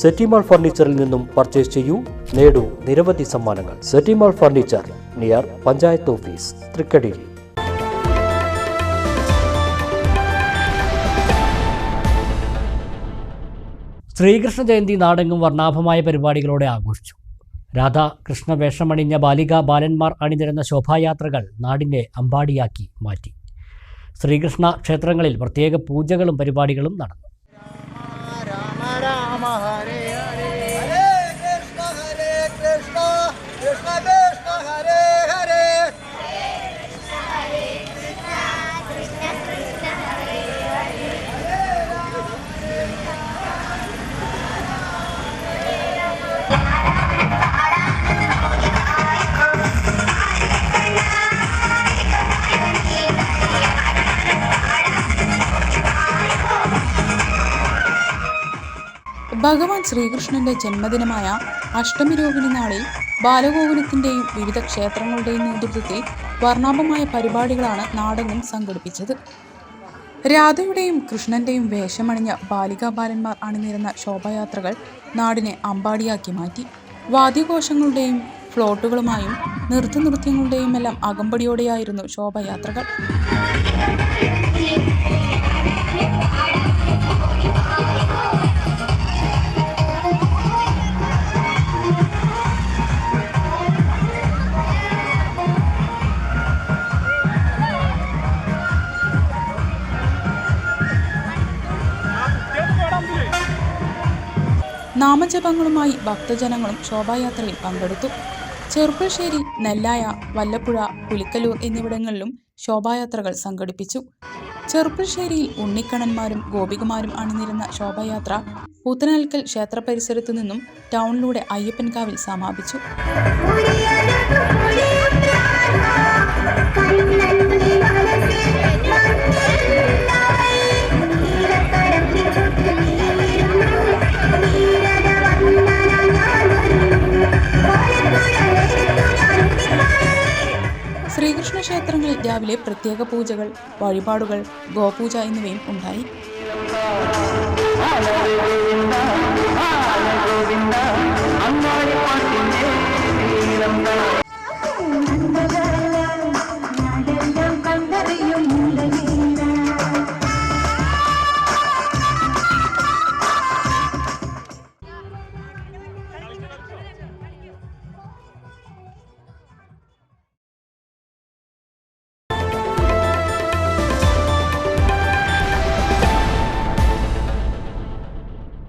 സെറ്റിമാൾ ഫർണിച്ചറിൽ നിന്നും പർച്ചേസ് ചെയ്യൂ. നേടൂ നിരവധി സമ്മാനങ്ങൾ. സെറ്റിമാൾ ഫർണിച്ചർ നിയർ പഞ്ചായത്ത് ഓഫീസ് തൃക്കടിയിൽ. ശ്രീകൃഷ്ണ ജയന്തി നാടെങ്ങും വർണാഭമായ പരിപാടികളോടെ ആഘോഷിച്ചു. രാധാകൃഷ്ണ വേഷമണിഞ്ഞ ബാലിക ബാലന്മാർ അണിനിരുന്ന ശോഭായാത്രകൾ നാടിനെ അമ്പാടിയാക്കി മാറ്റി. ശ്രീകൃഷ്ണ ക്ഷേത്രങ്ങളിൽ പ്രത്യേക പൂജകളും പരിപാടികളും നടന്നു. Rama Hare Hare. Hare Krishna Hare Krishna Krishna ഭഗവാൻ ശ്രീകൃഷ്ണന്റെ ജന്മദിനമായ അഷ്ടമി രോഹിണി നാളിൽ ബാലഗോകുലത്തിന്റെയും വിവിധ ക്ഷേത്രങ്ങളുടെയും നേതൃത്വത്തിൽ വർണാഭമായ പരിപാടികളാണ് നാടെങ്ങും സംഘടിപ്പിച്ചത്. രാധയുടെയും കൃഷ്ണന്റെയും വേഷമണിഞ്ഞ ബാലികാ ബാലന്മാർ അണിനിരുന്ന ശോഭായാത്രകൾ നാടിനെ അമ്പാടിയാക്കി മാറ്റി. വാദ്യഘോഷങ്ങളുടെയും ഫ്ലോട്ടുകളുമായും നൃത്തനൃത്യങ്ങളുടെയും എല്ലാം അകമ്പടിയോടെയായിരുന്നു ശോഭായാത്രകൾ. നാമജപങ്ങളുമായി ഭക്തജനങ്ങളും ശോഭായാത്രയിൽ പങ്കെടുത്തു. ചെറുപ്പശ്ശേരി നെല്ലായ വല്ലപ്പുഴ പുലിക്കലൂർ എന്നിവിടങ്ങളിലും ശോഭായാത്രകൾ സംഘടിപ്പിച്ചു. ചെറുപ്പശ്ശേരിയിൽ ഉണ്ണിക്കണ്ണന്മാരും ഗോപികുമാരും അണിനിരുന്ന ശോഭായാത്ര പൂത്തനാൽക്കൽ ക്ഷേത്ര പരിസരത്തു നിന്നും ടൗണിലൂടെ അയ്യപ്പൻകാവിൽ സമാപിച്ചു. ശ്രീകൃഷ്ണ ക്ഷേത്രങ്ങളിൽ രാവിലെ പ്രത്യേക പൂജകൾ വഴിപാടുകൾ ഗോപൂജ എന്നിവയും ഉണ്ടായി